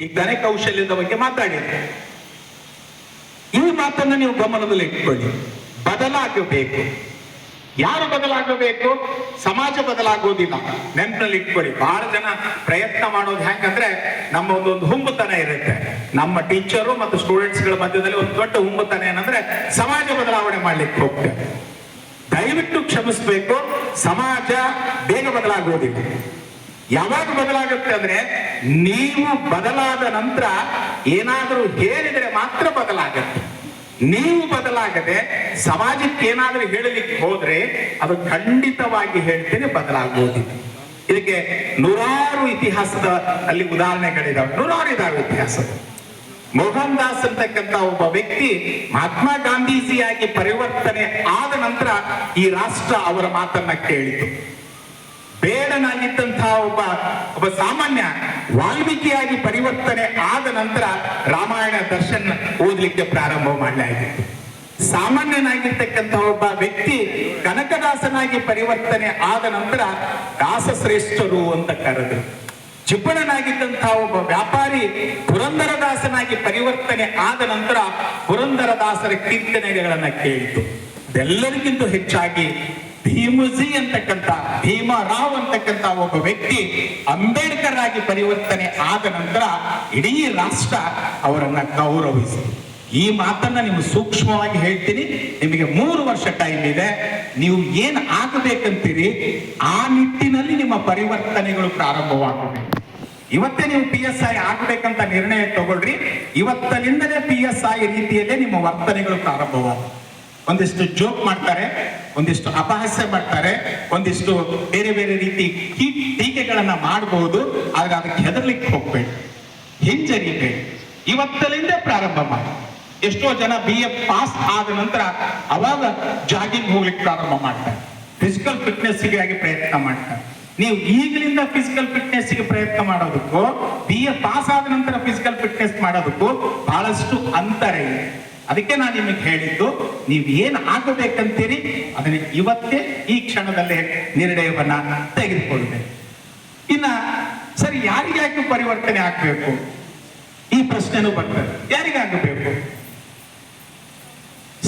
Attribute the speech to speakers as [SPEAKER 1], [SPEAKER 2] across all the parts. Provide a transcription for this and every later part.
[SPEAKER 1] ತಾನೇ ಕೌಶಲ್ಯದ ಬಗ್ಗೆ ಮಾತಾಡಿದ್ರೆ, ಈ ಮಾತನ್ನ ನೀವು ಗಮನದಲ್ಲಿ ಇಟ್ಕೊಳ್ಳಿ. ಬದಲಾಗಬೇಕು. ಯಾರು ಬದಲಾಗಬೇಕು? ಸಮಾಜ ಬದಲಾಗೋದಿಲ್ಲ. ನೆನಪಿನಲ್ಲಿ ಇಟ್ಕೊಳ್ಳಿ. ಬಹಳ ಜನ ಪ್ರಯತ್ನ ಮಾಡೋದು ಹ್ಯಾಕಂದ್ರೆ ನಮ್ಮ ಒಂದೊಂದು ಹುಂಬುತನ ಇರುತ್ತೆ. ನಮ್ಮ ಟೀಚರು ಮತ್ತು ಸ್ಟೂಡೆಂಟ್ಸ್ಗಳ ಮಧ್ಯದಲ್ಲಿ ಒಂದು ದೊಡ್ಡ ಹುಂಬುತನ ಏನಂದ್ರೆ, ಸಮಾಜ ಬದಲಾವಣೆ ಮಾಡ್ಲಿಕ್ಕೆ ಹೋಗ್ತೇವೆ. ದಯವಿಟ್ಟು ಕ್ಷಮಿಸಬೇಕು. ಸಮಾಜ ಬೇಗ ಬದಲಾಗೋದಿಲ್ಲ. ಯಾವಾಗ ಬದಲಾಗುತ್ತೆ ಅಂದ್ರೆ ನೀವು ಬದಲಾದ ನಂತರ ಏನಾದರೂ ಹೇಳಿದರೆ ಮಾತ್ರ ಬದಲಾಗತ್ತೆ. ನೀವು ಬದಲಾಗದೆ ಸಮಾಜಕ್ಕೆ ಏನಾದರೂ ಹೇಳಲಿಕ್ಕೆ ಹೋದ್ರೆ ಅದು ಖಂಡಿತವಾಗಿ ಹೇಳ್ತೇನೆ ಬದಲಾಗುವುದಿಲ್ಲ ಇದಕ್ಕೆ ನೂರಾರು ಇತಿಹಾಸದ ಅಲ್ಲಿ ಉದಾಹರಣೆಗಳಿದಾವೆ. ನೂರಾರು ಇದಾವೆ ಇತಿಹಾಸದ ಮೋಹನ್ ದಾಸ್ ಅಂತಕ್ಕಂತ ಒಬ್ಬ ವ್ಯಕ್ತಿ ಮಹಾತ್ಮ ಗಾಂಧೀಜಿಯಾಗಿ ಪರಿವರ್ತನೆ ಆದ ನಂತರ ಈ ರಾಷ್ಟ್ರ ಅವರ ಮಾತನ್ನ ಕೇಳಿತು. ಬೇಡನಾಗಿದ್ದಂತಹ ಒಬ್ಬ ಒಬ್ಬ ಸಾಮಾನ್ಯ ವಾಲ್ಮೀಕಿಯಾಗಿ ಪರಿವರ್ತನೆ ಆದ ನಂತರ ರಾಮಾಯಣ ದರ್ಶನ್ ಓದಲಿಕ್ಕೆ ಪ್ರಾರಂಭ ಮಾಡಲಾಗಿತ್ತು ಸಾಮಾನ್ಯನಾಗಿರ್ತಕ್ಕಂಥ ಒಬ್ಬ ವ್ಯಕ್ತಿ ಕನಕದಾಸನಾಗಿ ಪರಿವರ್ತನೆ ಆದ ನಂತರ ದಾಸಶ್ರೇಷ್ಠರು ಅಂತ ಕರೆದರು. ಚಿಪ್ಪಣನಾಗಿದ್ದಂತಹ ಒಬ್ಬ ವ್ಯಾಪಾರಿ ಪುರಂದರದಾಸನಾಗಿ ಪರಿವರ್ತನೆ ಆದ ನಂತರ ಪುರಂದರದಾಸರ ಕೀರ್ತನೆಗಳನ್ನ ಕೇಳಿತು. ಇದೆಲ್ಲರಿಗಿಂತ ಹೆಚ್ಚಾಗಿ ಭೀಮಜಿ ಅಂತಕ್ಕಂಥ, ಭೀಮರಾವ್ ಅಂತಕ್ಕಂಥ ಒಬ್ಬ ವ್ಯಕ್ತಿ ಅಂಬೇಡ್ಕರ್ ಆಗಿ ಪರಿವರ್ತನೆ ಆದ ನಂತರ ಇಡೀ ರಾಷ್ಟ್ರ ಅವರನ್ನ ಗೌರವಿಸಿ ಈ ಮಾತನ್ನ ನೀವು ಸೂಕ್ಷ್ಮವಾಗಿ ಹೇಳ್ತೀನಿ. ನಿಮಗೆ ಮೂರು ವರ್ಷ ಟೈಮ್ ಇದೆ. ನೀವು ಏನ್ ಆಗಬೇಕಂತೀರಿ? ಆ ನಿಟ್ಟಿನಲ್ಲಿ ನಿಮ್ಮ ಪರಿವರ್ತನೆಗಳು ಪ್ರಾರಂಭವಾಗಬೇಕು. ಇವತ್ತೇ ನೀವು ಪಿ ಎಸ್ ಐ ಆಗ್ಬೇಕಂತ ನಿರ್ಣಯ ತಗೊಳ್ರಿ. ಇವತ್ತಿನಿಂದಲೇ ಪಿ ಎಸ್ ಐ ರೀತಿಯಲ್ಲೇ ನಿಮ್ಮ ವರ್ತನೆಗಳು ಪ್ರಾರಂಭವಾಗ ಒಂದಿಷ್ಟು ಜೋಕ್ ಮಾಡ್ತಾರೆ, ಒಂದಿಷ್ಟು ಅಪಹಾಸ್ಯ ಮಾಡ್ತಾರೆ, ಒಂದಿಷ್ಟು ಬೇರೆ ಬೇರೆ ರೀತಿ ಟೀಕೆಗಳನ್ನ ಮಾಡಬಹುದು ಆದ್ರೆ ಅದಕ್ಕೆ ಹೆದರ್ಲಿಕ್ಕೆ ಹೋಗ್ಬೇಡಿ. ಹಿಂಜರಿಬೇಡಿ. ಇವತ್ತಲಿಂದ ಪ್ರಾರಂಭ ಮಾಡಿ. ಎಷ್ಟೋ ಜನ ಬಿ ಎ ಪಾಸ್ ಆದ ನಂತರ ಅವಾಗ ಜಾಗಿಂಗ್ ಹೋಗ್ಲಿಕ್ಕೆ ಪ್ರಾರಂಭ ಮಾಡ್ತಾರೆ. ಫಿಸಿಕಲ್ ಫಿಟ್ನೆಸ್ಗಾಗಿ ಪ್ರಯತ್ನ ಮಾಡ್ತಾರೆ. ನೀವು ಈಗಲಿಂದ ಫಿಸಿಕಲ್ ಫಿಟ್ನೆಸ್ಗೆ ಪ್ರಯತ್ನ ಮಾಡೋದಕ್ಕೂ ಬಿ ಎ ಪಾಸ್ ಆದ ನಂತರ ಫಿಸಿಕಲ್ ಫಿಟ್ನೆಸ್ ಮಾಡೋದಕ್ಕೂ ಬಹಳಷ್ಟು ಅಂತರ ಇದೆ. ಅದಕ್ಕೆ ನಾನು ನಿಮಗೆ ಹೇಳಿದ್ದು, ನೀವು ಏನ್ ಆಗಬೇಕಂತೀರಿ, ಅದನ್ನ ಇವತ್ತೇ ಈ ಕ್ಷಣದಲ್ಲೇ ನಿರ್ಣಯವನ್ನ ತೆಗೆದುಕೊಳ್ಬೇಕು ಇನ್ನ ಸರಿ ಯಾರಿಗ್ಯಾಕೆ ಪರಿವರ್ತನೆ ಆಗಬೇಕು? ಈ ಪ್ರಶ್ನೆನೂ ಬರ್ತದೆ. ಯಾರಿಗಾಗಬೇಕು?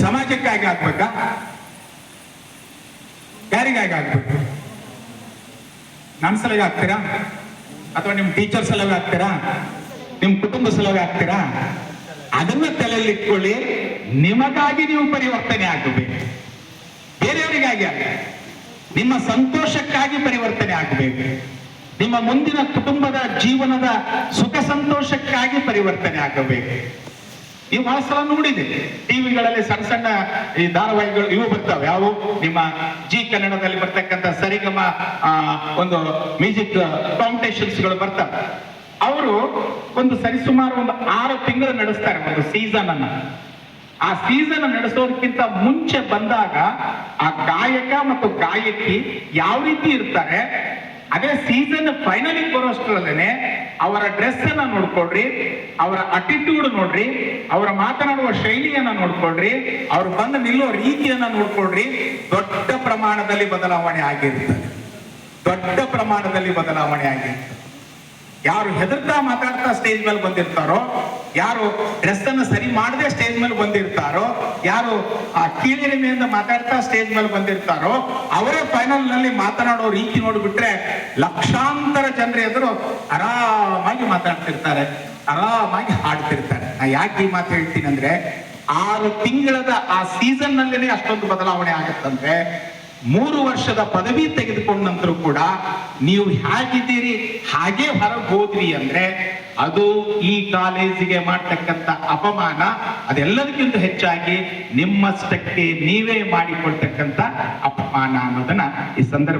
[SPEAKER 1] ಸಮಾಜಕ್ಕಾಗಿ ಆಗ್ಬೇಕಾ? ಯಾರಿಗಾಗಿ ಆಗ್ಬೇಕು? ನನ್ನ ಸಲಹೆ ಆಗ್ತೀರಾ? ಅಥವಾ ನಿಮ್ಮ ಟೀಚರ್ ಸಲಹೆ ಆಗ್ತೀರಾ? ನಿಮ್ಮ ಕುಟುಂಬ ಸಲಹೆ ಆಗ್ತೀರಾ? ಅದನ್ನ ತಲೆಯಲ್ಲಿಟ್ಕೊಳ್ಳಿ ನಿಮಗಾಗಿ ನೀವು ಪರಿವರ್ತನೆ ಆಗಬೇಕು. ಬೇರೆಯವರಿಗಾಗಿ ಅಲ್ಲ. ನಿಮ್ಮ ಸಂತೋಷಕ್ಕಾಗಿ ಪರಿವರ್ತನೆ ಆಗಬೇಕು. ನಿಮ್ಮ ಮುಂದಿನ ಕುಟುಂಬದ ಜೀವನದ ಸುಖ ಸಂತೋಷಕ್ಕಾಗಿ ಪರಿವರ್ತನೆ ಆಗಬೇಕು. ನೀವು ಬಹಳ ಸಲ ನೋಡಿದ್ದೀರಿ ಟಿವಿಗಳಲ್ಲಿ ಸಣ್ಣ ಸಣ್ಣ ಈ ಧಾರಾವಾಹಿಗಳು ಇವು ಬರ್ತಾವೆ. ಯಾವು? ನಿಮ್ಮ ಜಿ ಕನ್ನಡದಲ್ಲಿ ಬರ್ತಕ್ಕಂಥ ಸರಿಗಮ ಒಂದು ಮ್ಯೂಸಿಕ್ ಕಾಂಪಿಟೇಷನ್ಸ್ಗಳು ಬರ್ತವೆ. ಅವರು ಒಂದು ಸರಿಸುಮಾರು ಒಂದು ಆರು ತಿಂಗಳು ನಡೆಸ್ತಾರೆ ಒಂದು ಸೀಸನ್ ಅನ್ನ. ಆ ಸೀಸನ್ ನಡೆಸೋದಕ್ಕಿಂತ ಮುಂಚೆ ಬಂದಾಗ ಆ ಗಾಯಕ ಮತ್ತು ಗಾಯಕಿ ಯಾವ ರೀತಿ ಇರ್ತಾರೆ, ಅದೇ ಸೀಸನ್ ಫೈನಲಿಗೆ ಬರೋಷ್ಟರಲ್ಲೇನೆ ಅವರ ಡ್ರೆಸ್ ಅನ್ನ ನೋಡ್ಕೊಳ್ರಿ, ಅವರ ಅಟಿಟ್ಯೂಡ್ ನೋಡ್ರಿ, ಅವರ ಮಾತನಾಡುವ ಶೈಲಿಯನ್ನ ನೋಡ್ಕೊಳ್ರಿ, ಅವ್ರು ಬಂದು ನಿಲ್ಲೋ ರೀತಿಯನ್ನ ನೋಡ್ಕೊಳ್ರಿ, ದೊಡ್ಡ ಪ್ರಮಾಣದಲ್ಲಿ ಬದಲಾವಣೆ ಆಗಿರ್ತದೆ. ದೊಡ್ಡ ಪ್ರಮಾಣದಲ್ಲಿ ಬದಲಾವಣೆ ಆಗಿರ್ತದೆ. ಯಾರು ಹೆದರ್ತಾ ಮಾತಾಡ್ತಾ ಸ್ಟೇಜ್ ಮೇಲೆ ಬಂದಿರ್ತಾರೋ, ಯಾರು ಡ್ರೆಸ್ ಅನ್ನು ಸರಿ ಮಾಡದೆ ಸ್ಟೇಜ್ ಮೇಲೆ ಬಂದಿರ್ತಾರೋ, ಯಾರು ಆ ಕೀಳಿರಿಮೆಯಿಂದ ಮಾತಾಡ್ತಾ ಸ್ಟೇಜ್ ಮೇಲೆ ಬಂದಿರ್ತಾರೋ, ಅವರೇ ಫೈನಲ್ನಲ್ಲಿ ಮಾತನಾಡೋ ರೀತಿ ನೋಡಿಬಿಟ್ರೆ ಲಕ್ಷಾಂತರ ಜನರ ಎದುರು ಆರಾಮಾಗಿ ಮಾತಾಡ್ತಿರ್ತಾರೆ, ಆರಾಮಾಗಿ ಹಾಡ್ತಿರ್ತಾರೆ. ನಾ ಯಾಕೆ ಈ ಮಾತು ಹೇಳ್ತೀನಿ ಅಂದ್ರೆ, ಆರು ತಿಂಗಳದ ಆ ಸೀಸನ್ ನಲ್ಲಿನೇ ಅಷ್ಟೊಂದು ಬದಲಾವಣೆ ಆಗುತ್ತಂದ್ರೆ ಮೂರು ವರ್ಷದ ಪದವಿ ತೆಗೆದುಕೊಂಡ ನಂತರ ಕೂಡ ನೀವು ಹೇಗಿದ್ದೀರಿ? ಹಾಗೆ ಹೊರಗೆ ಹೋದ್ರಿ ಅಂದ್ರೆ ಅದು ಈ ಕಾಲೇಜಿಗೆ ಮಾಡ್ತಕ್ಕಂಥ ಅಪಮಾನ, ಅದೆಲ್ಲದಕ್ಕಿಂತ ಹೆಚ್ಚಾಗಿ ನಿಮ್ಮಷ್ಟಕ್ಕೆ ನೀವೇ ಮಾಡಿಕೊಳ್ತಕ್ಕಂಥ ಅಪಮಾನ ಅನ್ನೋದನ್ನ ಈ ಸಂದರ್ಭ